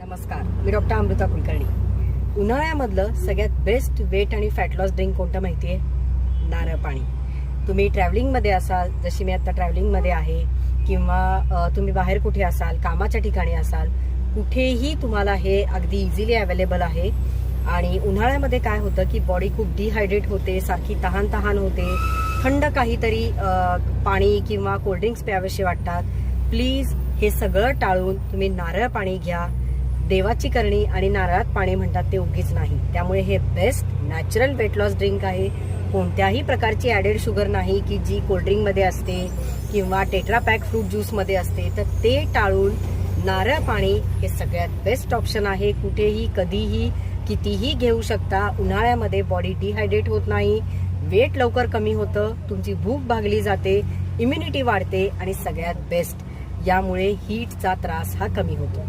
नमस्कार मी डॉक्टर अमृता कुलकर्णी. उन्हाळ्यामधलं सगळ्यात बेस्ट वेट आणि फॅट लॉस ड्रिंक कोणतं माहिती आहे नारळ पाणी तुम्ही ट्रॅव्हलिंगमध्ये असाल जशी मी आता ट्रॅव्हलिंगमध्ये आहे किंवा तुम्ही बाहेर कुठे असाल कामाच्या ठिकाणी असाल कुठेही तुम्हाला हे अगदी इझिली अवेलेबल आहे. आणि उन्हाळ्यामध्ये काय होतं की बॉडी खूप डिहायड्रेट होते सारखी तहान तहान होते. थंड काहीतरी पाणी किंवा कोल्ड्रिंक्स प्यावेसे वाटतात. प्लीज हे सगळं टाळून तुम्ही नारळ पाणी घ्या. देवाची करणी आणि नारळात पाणी म्हणतात ते उगीच नाही. त्यामुळे हे best natural weight loss drink आहे. कोणत्याही प्रकारची ॲडेड शुगर नाही की जी कोल्ड्रिंकमध्ये असते किंवा टेट्रा पॅक फ्रूट ज्यूसमध्ये असते तर ते टाळून नारळ पाणी हे सगळ्यात बेस्ट ऑप्शन आहे. कुठेही कधीही कितीही घेऊ शकता उन्हाळ्यामध्ये बॉडी डिहायड्रेट होत नाही. वेट लवकर कमी होतं तुमची भूक भागली जाते इम्युनिटी वाढते आणि सगळ्यात बेस्ट यामुळे हीटचा त्रास हा कमी होतो.